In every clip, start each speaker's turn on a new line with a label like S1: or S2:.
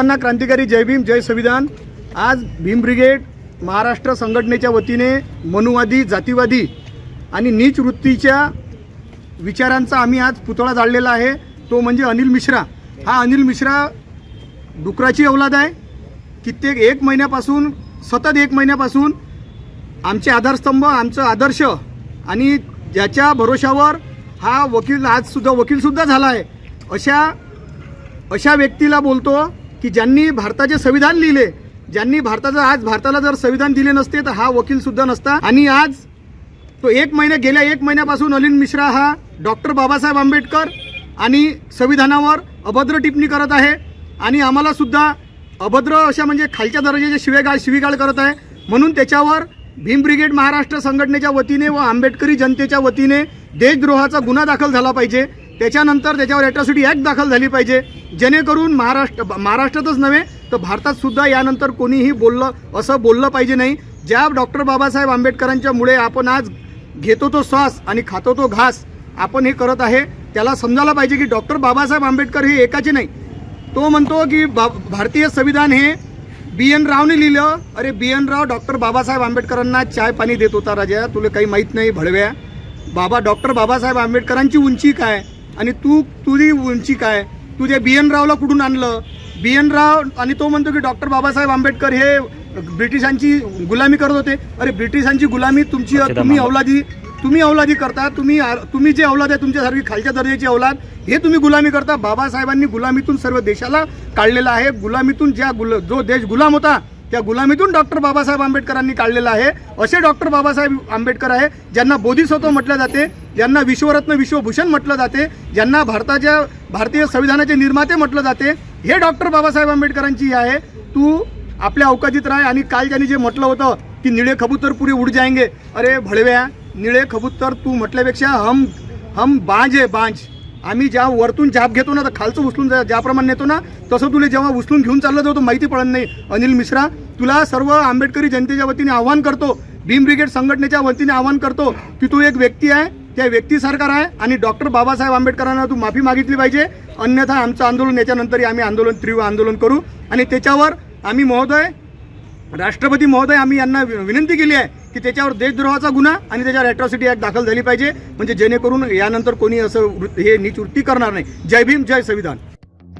S1: सर्वांना क्रांतिकारी जय भीम जय संविधान. आज भीम ब्रिगेड महाराष्ट्र संघटनेच्या वतीने मनुवादी जातीवादी आणि नीच वृत्तीच्या विचारांचा आम्ही आज पुतळा जाळलेला आहे. तो म्हणजे अनिल मिश्रा. हा अनिल मिश्रा डुकराची अवलाद आहे. कित्येक एक महिन्यापासून सतत एक महिन्यापासून आमचे आधारस्तंभ आमचं आदर्श आणि ज्याच्या भरोशावर हा वकील आजसुद्धा वकीलसुद्धा झाला आहे. अशा अशा व्यक्तीला बोलतो. की ज्यांनी भारताचे संविधान लिहिले ज्यांनी भारताचं आज भारताला जर संविधान दिले नसते तर हा वकील सुद्धा नसता. आणि आज तो एक महिन्या गेल्या एक महिन्यापासून अलिन मिश्रा हा डॉक्टर बाबासाहेब आंबेडकर आणि संविधानावर अभद्र टिप्पणी करत आहे. आणि आम्हाला सुद्धा अभद्र अशा म्हणजे खालच्या दर्जाचे शिवेगाळ शिवीगाळ करत आहे. म्हणून त्याच्यावर भीम ब्रिगेड महाराष्ट्र संघटनेच्या वतीने व आंबेडकरी जनतेच्या वतीने देशद्रोहाचा गुन्हा दाखल झाला पाहिजे. त्याच्यानंतर त्याच्यावर ॲट्रॉसिटी ॲक्ट दाखल झाली पाहिजे. जेणेकरून महाराष्ट्र महाराष्ट्रातच नव्हे तर भारतातसुद्धा यानंतर कोणीही बोललं असं बोललं पाहिजे नाही. ज्या डॉक्टर बाबासाहेब आंबेडकरांच्या मुळे आपण आज घेतो तो श्वास आणि खातो तो घास आपण हे करत आहे त्याला समजायला पाहिजे की डॉक्टर बाबासाहेब आंबेडकर हे एकाचे नाही. तो म्हणतो की बा भारतीय संविधान हे बी एन रावने लिहिलं. अरे B N Rao doctor Babasaheb आंबेडकरांना चाय पाणी देत होता राजा तुला काही माहीत नाही भडव्या. बाबा डॉक्टर बाबासाहेब आंबेडकरांची उंची काय? आणि तू तुझी उंची काय? तुझ्या बी एन रावला कुठून आणलं? बी एन राव आणि तो म्हणतो की डॉक्टर बाबासाहेब आंबेडकर हे ब्रिटिशांची गुलामी करत होते. अरे ब्रिटिशांची गुलामी तुमची तुम्ही अवलादी तुम्ही अवलादी करता तुम्ही तुम्ही जे अवलाद आहे तुमच्यासारखी खालच्या दर्जाची अवलाद हे तुम्ही गुलामी करता. बाबासाहेबांनी गुलामीतून सर्व देशाला काढलेला आहे. गुलामीतून ज्या गुल जो देश गुलाम होता त्या गुलामीतून डॉक्टर बाबासाहेब आंबेडकरांनी काढलेला आहे. असे डॉक्टर बाबासाहेब आंबेडकर आहे ज्यांना बोधिसत्व म्हटलं जाते ज्यांना विश्वरत्न विश्वभूषण म्हटलं जाते ज्यांना भारताच्या भारतीय संविधानाचे निर्माते म्हटलं जाते हे डॉक्टर बाबासाहेब आंबेडकरांची आहे. तू आपल्या अवकाशात राह आणि काल त्यांनी जे म्हटलं होतं की निळे कबूतर पुरे उड जायंगे अरे भळव्या निळे कबूतर तू म्हटल्यापेक्षा हम हम बांज आहे बांज आम्ही ज्या वरतून जाप घेतो ना तर खालचं उचलून जा- ज्याप्रमाणे नेतो ना तसं तुला जेव्हा उचलून घेऊन चाललं जातो माहिती पडत नाही. अनिल मिश्रा तुला सर्व आंबेडकरी जनतेच्या वतीने आव्हान करतो. भीम ब्रिगेड संघटनेच्या वतीने आव्हान करतो. की तू एक व्यक्ती आहे त्या व्यक्तीसारखा आहे आणि डॉक्टर बाबासाहेब आंबेडकरांना तू माफी मागितली पाहिजे. अन्यथा आमचं आंदोलन याच्यानंतरही आम्ही आंदोलन तीव्र आंदोलन करू. आणि त्याच्यावर आम्ही महोदय राष्ट्रपती महोदय आम्ही यांना विनंती केली आहे की त्याच्यावर देशद्रोहाचा गुन्हा आणि त्याच्यावर अॅट्रॉसिटी ॲक्ट दाखल झाली पाहिजे. म्हणजे जेणेकरून यानंतर कोणी असं हे नीच वृत्ती करणार नाही. जय भीम, जय संविधान.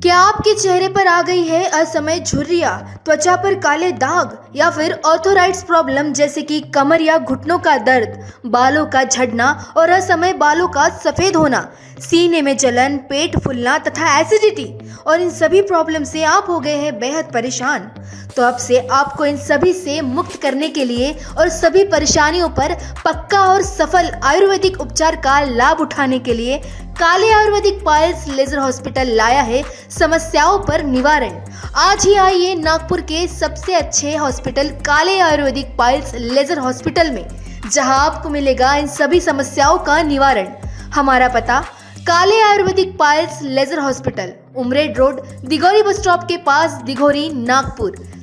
S2: क्या आपके चेहरे पर आ गई है असमय झुर्रिया? त्वचा पर काले दाग या फिर ऑर्थोराइड्स प्रॉब्लम जैसे कि कमर या घुटनों का दर्द, बालों का झड़ना और असमय बालों का सफ़ेद होना, सीने में जलन, पेट फूलना तथा एसिडिटी और इन सभी प्रॉब्लम से आप हो गए हैं बेहद परेशान। तो अब से आपको इन सभी से मुक्त करने के लिए और सभी परेशानियों पर पक्का और सफल आयुर्वेदिक उपचार का लाभ उठाने के लिए काले आयुर्वेदिक पायल्स लेजर हॉस्पिटल लाया है। समस्याओं पर निवारण। आज ही आइए नागपुर के सबसे अच्छे हॉस्पिटल काले आयुर्वेदिक पायल्स लेजर हॉस्पिटल में, जहाँ आपको मिलेगा इन सभी समस्याओं का निवारण। हमारा पता, Kale Ayurvedic piles laser hospital, Umred road, Dighori bus stop के पास, दिघोरी, नागपुर।